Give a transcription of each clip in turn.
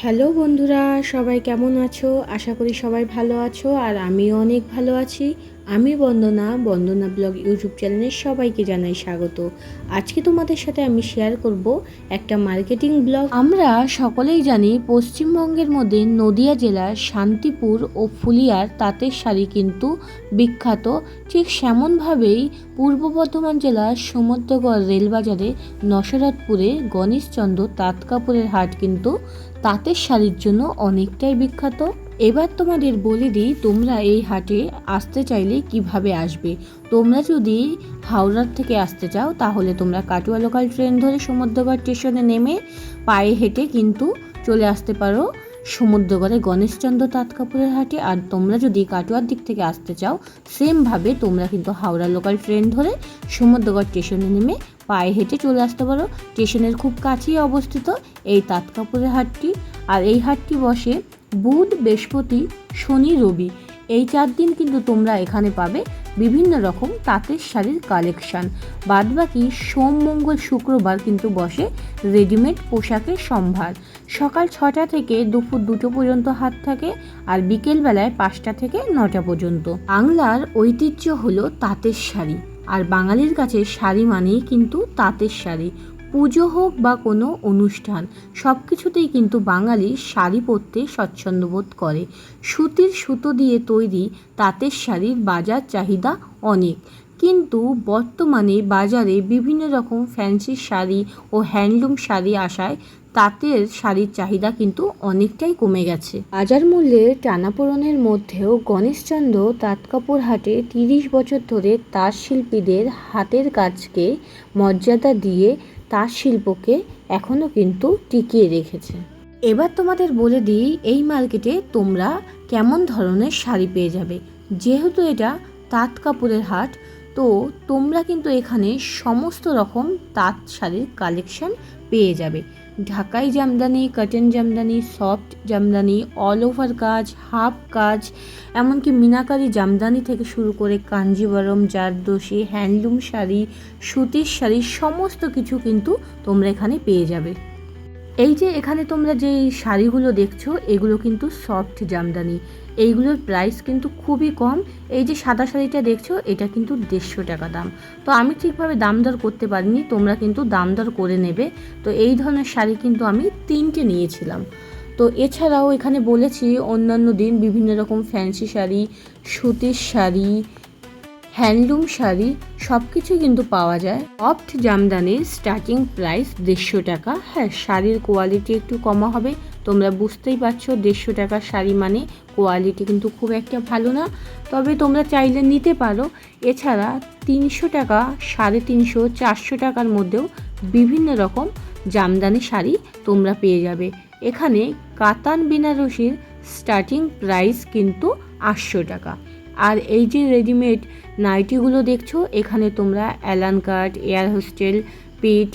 Hello বন্ধুরা, সবাই কেমন আছো? আশা করি সবাই ভালো আছো আর আমিও অনেক ভালো আছি। আমি বন্দনা বন্দনা ব্লগ ইউটিউব চ্যানেলের সবাইকে জানাই স্বাগত। আজকে তোমাদের সাথে আমি শেয়ার করব একটা মার্কেটিং ব্লগ আমরা সকলেই জানি পশ্চিমবঙ্গের মধ্যে নদিয়া জেলার শান্তিপুর ও ফুলিয়ার তাঁতের শাড়ি কিন্তু বিখ্যাত। ঠিক সেমনভাবেই পূর্ব বর্ধমান জেলার সমুদ্রগড় রেলবাজারে নসরতপুরে গণেশচন্দ্র তাঁত কাপড়ের হাট কিন্তু তাঁতের শাড়ির জন্য অনেকটাই বিখ্যাত। এবার তোমাদের বলে দিই, তোমরা এই হাটে আসতে চাইলে কীভাবে আসবে? তোমরা যদি হাওড়ার থেকে আসতে চাও, তাহলে তোমরা কাটুয়া লোকাল ট্রেন ধরে সমুদ্রগড় স্টেশনে নেমে পায়ে হেঁটে কিন্তু চলে আসতে পারো সমুদ্রগড়ে গণেশচন্দ্র তাঁত কাপড়ের হাটে। আর তোমরা যদি কাটুয়ার দিক থেকে আসতে চাও সেমভাবে তোমরা কিন্তু হাওড়া লোকাল ট্রেন ধরে সমুদ্রগড় স্টেশনে নেমে পায়ে হেঁটে চলে আসতে পারো। স্টেশনের খুব কাছেই অবস্থিত এই তাঁত কাপড়ের হাটটি। আর এই হাটটি বসে বুধ, বৃহস্পতি, শনি, রবি। এই চার দিন কিন্তু তোমরা এখানে পাবে বিভিন্ন রকম তাঁতের শাড়ির কালেকশান। বাদবাকি সোম, মঙ্গল, শুক্রবার কিন্তু বসে রেডিমেড পোশাকের সম্ভার। সকাল ছটা থেকে দুপুর দুটো পর্যন্ত হাত থাকে আর বিকেলবেলায় পাঁচটা থেকে নটা পর্যন্ত। বাংলার ঐতিহ্য হলো তাঁতের শাড়ি। আর বাঙালির কাছে শাড়ি মানেই কিন্তু তাঁতের শাড়ি। পুজো হোক বা কোনো অনুষ্ঠান সব কিছুতেই কিন্তু বাঙালি শাড়ি পরতে স্বচ্ছন্দ বোধ করে। সুতির সুতো দিয়ে তৈরি তাঁতের শাড়ির বাজার চাহিদা অনেক। কিন্তু বর্তমানে বাজারে বিভিন্ন রকম ফ্যান্সি শাড়ি ও হ্যান্ডলুম শাড়ি আসায় তাঁতের শাড়ির চাহিদা কিন্তু অনেকটাই কমে গেছে। বাজার মূল্যের টানাপোড়নের মধ্যেও গণেশচন্দ্র তাঁত কাপড় হাটে তিরিশ বছর ধরে তাঁত শিল্পীদের হাতের কাজকে মর্যাদা দিয়ে তাঁত শিল্পকে এখনও কিন্তু টিকিয়ে রেখেছে। এবার তোমাদের বলে দিই, এই মার্কেটে তোমরা কেমন ধরনের শাড়ি পেয়ে যাবে। যেহেতু এটা তাঁত কাপড়ের হাট, তো তোমরা কিন্তু এখানে সমস্ত রকম তাঁত শাড়ির কালেকশন পেয়ে যাবে। Dhakai jamdani, cotton jamdani, soft jamdani all over কাজ হাফ কাজ, এমনকি মিনাকারি জামদানি থেকে শুরু করে কাঞ্জিবরম জারদোষী হ্যান্ডলুম শাড়ি, সুতির শাড়ি, সমস্ত কিছু কিন্তু তোমরা এখানে পেয়ে যাবে। এই যে এখানে তোমরা যে শাড়িগুলো দেখছ, এগুলো কিন্তু সফট জামদানি। এইগুলোর প্রাইস কিন্তু খুবই কম। এই যে সাদা শাড়িটা দেখছ, এটা কিন্তু দেড়শো টাকা দাম। তো আমি ঠিকভাবে দাম দর করতে পারিনি, তোমরা কিন্তু দাম দর করে নেবে। তো এই ধরনের শাড়ি কিন্তু আমি তিনটে নিয়েছিলাম। তো এছাড়াও এখানে বলেছি, অন্যান্য দিন বিভিন্ন রকম ফ্যান্সি শাড়ি, সুতির শাড়ি হ্যান্ডলুম শাড়ি সব কিছু কিন্তু পাওয়া যায়। সফট জামদানির স্টার্টিং প্রাইস দেড়শো টাকা। হ্যাঁ শাড়ির কোয়ালিটি একটু কমা হবে। তোমরা বুঝতেই পারছ দেড়শো টাকার শাড়ি মানে কোয়ালিটি কিন্তু খুব একটা ভালো না। তবে তোমরা চাইলে নিতে পারো। এছাড়া তিনশো টাকা, সাড়ে তিনশো, চারশো টাকার মধ্যেও বিভিন্ন রকম জামদানি শাড়ি তোমরা পেয়ে যাবে। এখানে কাতান বেনারসির স্টার্টিং প্রাইস কিন্তু আটশো টাকা। আর এই যে রেডিমেড নাইটিগুলো দেখছ, এখানে তোমরা অ্যালান কাট এয়ার হোস্টেল পিঠ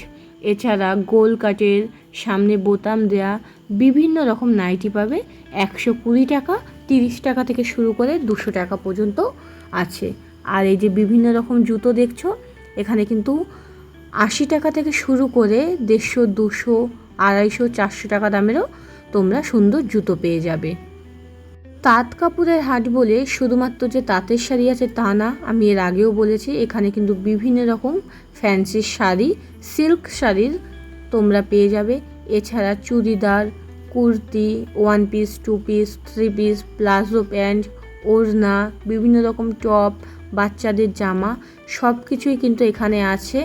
এছাড়া গোল কাটের সামনে বোতাম দেয়া বিভিন্ন রকম নাইটি পাবে। একশো কুড়ি টাকা, তিরিশ টাকা থেকে শুরু করে দুশো টাকা পর্যন্ত আছে। আর এই যে বিভিন্ন রকম জুতো দেখছ, এখানে কিন্তু আশি টাকা থেকে শুরু করে দেড়শো, দুশো, আড়াইশো, চারশো টাকা দামেরও তোমরা সুন্দর জুতো পেয়ে যাবে। তাঁত কাপড়ের হাট বলে শুধুমাত্র যে তাঁতের শাড়ি আছে তা না, আমি এর আগেও বলেছি, এখানে কিন্তু বিভিন্ন রকম ফ্যান্সি শাড়ি, সিল্ক শাড়ির তোমরা পেয়ে যাবে। এছাড়া churidar, kurti one piece two piece three piece palazzo pant, ওড়না, বিভিন্ন রকম টপ, বাচ্চাদের জামা সব কিছুই কিন্তু এখানে আছে।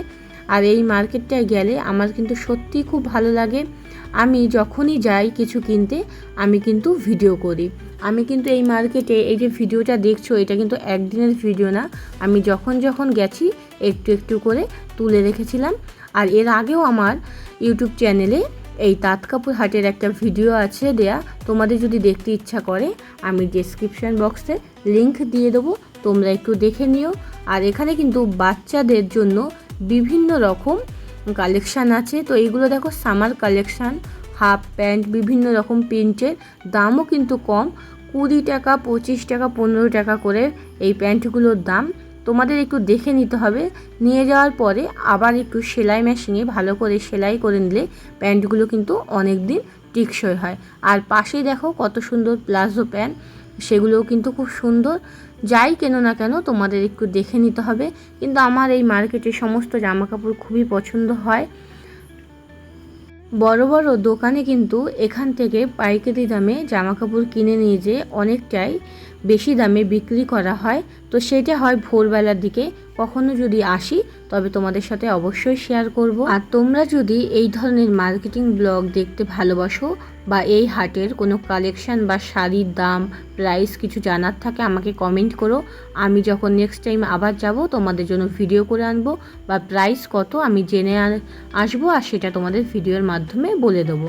আর এই মার্কেটটায় গেলে আমার কিন্তু সত্যিই খুব ভালো লাগে। আমি যখনই যাই কিছু কিনতে, আমি কিন্তু ভিডিও করি। আমি কিন্তু এই মার্কেটে এই যে ভিডিওটা দেখছ, এটা কিন্তু একদিনের ভিডিও না। আমি যখন যখন গেছি, একটু একটু করে তুলে রেখেছিলাম। আর এর আগেও আমার ইউটিউব চ্যানেলে এই তাঁত কাপড় হাটের একটা ভিডিও আছে দেয়া, তোমাদের যদি দেখতে ইচ্ছা করে, আমি ডেসক্রিপশান বক্সে লিংক দিয়ে দেবো, তোমরা একটু দেখে নিও। আর এখানে কিন্তু বাচ্চাদের জন্য বিভিন্ন রকম কালেকশান আছে। তো এইগুলো দেখো সামার কালেকশান হাফ প্যান্ট বিভিন্ন রকম প্রিন্টের দামও কিন্তু কম, কুড়ি টাকা, পঁচিশ টাকা, পনেরো টাকা করে এই প্যান্টগুলোর দাম। তোমাদের একটু দেখে নিতে হবে। নিয়ে যাওয়ার পরে আবার একটু সেলাই মেশিনে ভালো করে সেলাই করে নিলে প্যান্টগুলো কিন্তু অনেক দিন টেকসই হয়। আর পাশেই দেখো কত সুন্দর প্লাজো প্যান্ট সেগুলোও কিন্তু খুব সুন্দর। যাই কেন না কেন তোমাদের একটু দেখে নিতে হবে। কিন্তু আমার এই মার্কেটে সমস্ত জামা কাপড় খুবই পছন্দ হয়। বড় বড় দোকানে কিন্তু এখান থেকে পাইকারি দামে জামা কাপড় কিনে নিয়ে যেয়ে অনেকটাই বেশি দামে বিক্রি করা হয়, তো সেটা হয় ভোরবেলার দিকে। কখনো যদি আসি, তবে তোমাদের সাথে অবশ্যই শেয়ার করব। আর তোমরা যদি এই ধরনের মার্কেটিং ব্লগ দেখতে ভালোবাসো বা এই হাটের কোনো কালেকশন বা শাড়ির দাম প্রাইস কিছু জানার থাকে, আমাকে কমেন্ট করো। আমি যখন নেক্সট টাইম আবার যাব, তোমাদের জন্য ভিডিও করে আনব বা প্রাইস কত আমি জেনে আসব আর সেটা তোমাদের ভিডিওর মাধ্যমে বলে দেবো।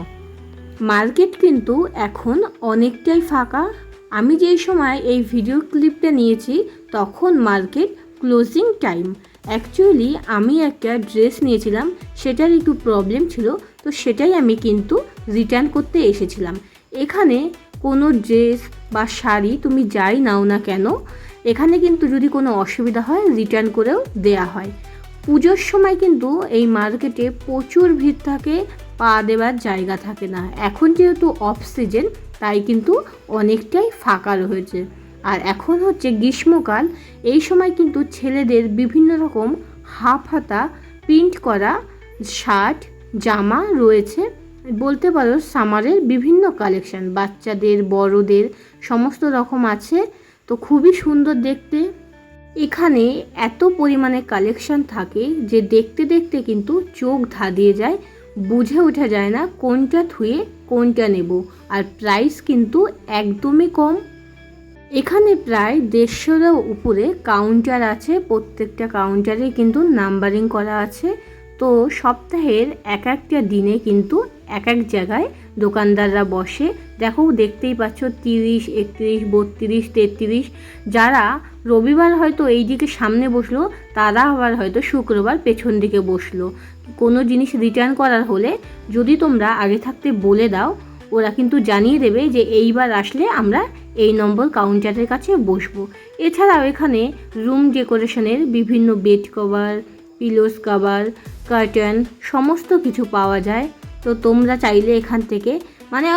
মার্কেট কিন্তু এখন অনেকটাই ফাঁকা। আমি যেই সময় এই ভিডিও ক্লিপটা নিয়েছি, তখন মার্কেট ক্লোজিং টাইম অ্যাকচুয়ালি আমি একটা ড্রেস নিয়েছিলাম, সেটার একটু প্রবলেম ছিল, তো সেটাই আমি কিন্তু রিটার্ন করতে এসেছিলাম। এখানে কোনো ড্রেস বা শাড়ি তুমি যাই নাও না কেন, এখানে কিন্তু যদি কোনো অসুবিধা হয় রিটার্ন করেও দেয়া হয়। পুজোর সময় কিন্তু এই মার্কেটে প্রচুর ভিড় থাকে পা দেওয়ার জায়গা থাকে না। এখন যেহেতু অফ সিজন তাই কিন্তু অনেকটাই ফাঁকা রয়েছে। আর এখন হচ্ছে গ্রীষ্মকাল, এই সময় কিন্তু ছেলেদের বিভিন্ন রকম হাফ হাতা প্রিন্ট করা শার্ট, জামা রয়েছে। বলতে পারো সামারের বিভিন্ন কালেকশন, বাচ্চাদের, বড়দের, সমস্ত রকম আছে। তো খুবই সুন্দর দেখতে। এখানে এত পরিমাণে কালেকশন থাকে যে দেখতে দেখতে কিন্তু চোখ ধাঁধিয়ে যায়। বুঝে ওঠা যায় না কোনটা থুয়ে কোনটা নেব। আর প্রাইস কিন্তু একদমই কম। এখানে প্রায় দেড়শোরও উপরে কাউন্টার আছে, প্রত্যেকটা কাউন্টারে কিন্তু নাম্বারিং করা আছে। তো সপ্তাহের এক একটা দিনে কিন্তু এক এক জায়গায় দোকানদাররা বসে। দেখো, দেখতেই পাচ্ছ, তিরিশ, একত্রিশ, বত্রিশ, তেত্রিশ। যারা রবিবার হয়তো এই দিকে সামনে বসল, তারা আবার হয়তো শুক্রবার পেছন দিকে বসল। কোনো জিনিস রিটার্ন করার হলে যদি তোমরা আগে থাকতে বলে দাও, ওরা কিন্তু জানিয়ে দেবে যে এইবার আসলে আমরা এই নম্বর কাউন্টারের কাছে বসবো। এছাড়াও এখানে রুম ডেকোরেশনের বিভিন্ন bed cover pillows cover curtain সমস্ত কিছু পাওয়া যায়। তো তোমরা চাইলে এখান থেকে মানে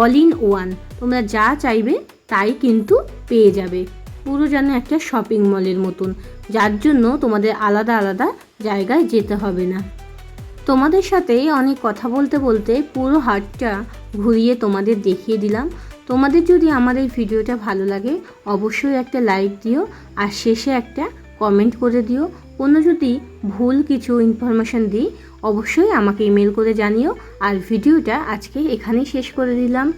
অল ইন ওয়ান তোমরা যা চাইবে তাই কিন্তু পেয়ে যাবে। পুরো যেন একটা শপিং মলের মতন, যার জন্য তোমাদের আলাদা আলাদা জায়গায় যেতে হবে না। তোমাদের সাথে অনেক কথা বলতে বলতে পুরো হাটটা ঘুরিয়ে তোমাদের দেখিয়ে দিলাম। তোমাদের যদি আমার এই ভিডিওটা ভালো লাগে, অবশ্যই একটা লাইক দিও, আর শেষে একটা কমেন্ট করে দিও। কোনো যদি ভুল কিছু ইনফরমেশন দিই অবশ্যই আমাকে ইমেল করে জানিও। আর ভিডিওটা আজকে এখানেই শেষ করে দিলাম।